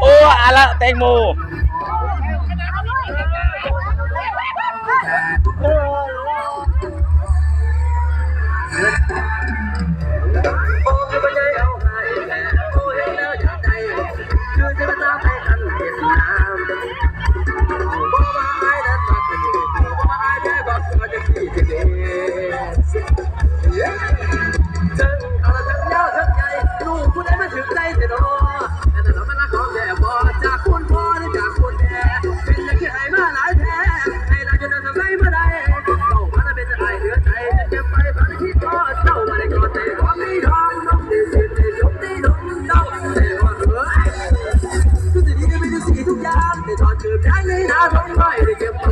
โอ้อะละแตงโม อง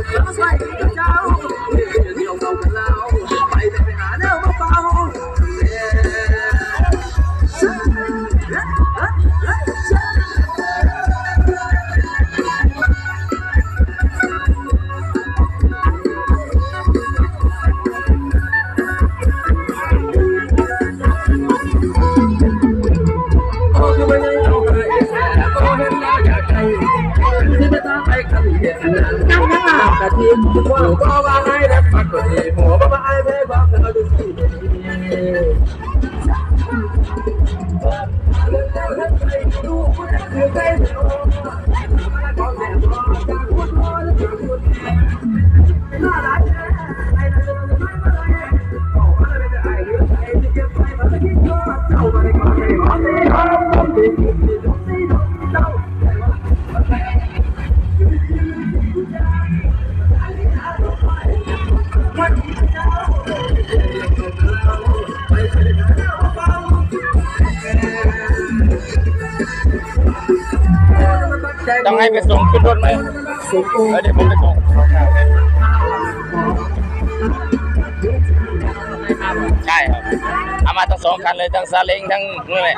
ตุนั้นนั่งนั่งแต่ทีมว่าก็ว่าให้แล้ปักก็ดีหัวว่าไอ้เพ่ความเราดูสิดูผู้ใดคือใจเท่ากคุณพ่อและจากคุณแม่น่ารักนะ ต้องให้ไปส่งขึ้นรถไหมเดี๋ยวผมไปส่งใช่ครับเอามาทั้งสองคันเลยทั้งซาเล้งทั้งนี่แหละ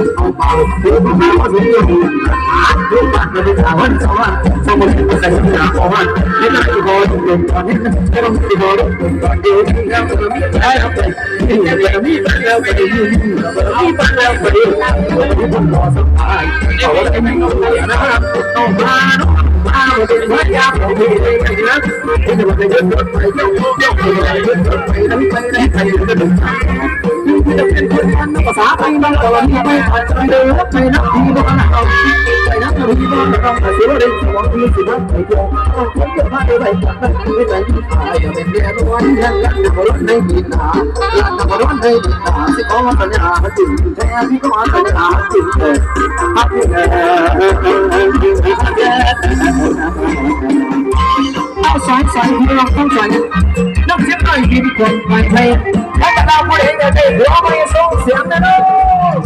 ดึง จะเป็นคนพันภาษาไทยมันก็มีไม่ขาดใจเลยไปนักที่บ้านเราไปนักที่บ้านเราแต่เสียเรื่องสมองที่สิบ้านไปเที่ยวต้องพบกับมาได้ไปจากนั้นไม่ได้ที่ตายเป็นเรื่องวันนั้นแล้วก็รถในดินหาแล้วก็รถในดินหาที่เขามาสัญญาถึงแท้ที่เขามาสัญญาถึงเออฮักเออเอาสายสายที่เราต้องใส่ นักเสียงไอ้กินคนไปเพลงถ้าจะเราผู้เองจะได้หัวไม่ส่งเสียงนะลูก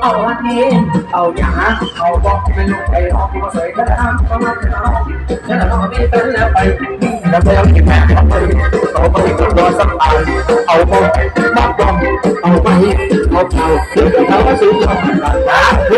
เอาวันนี้เอาอย่างนะเอาบอกไม่ลงไปออกมาใส่กระดานก็มาเอาฉันเอามีเป็นแล้วไปนี่แล้วไปเอาที่แม่ทำไปโต ไปก็รอสักปานเอาไปบ้าบอมเอาไปเอาเอาเดี๋ยวเขาสูงยอด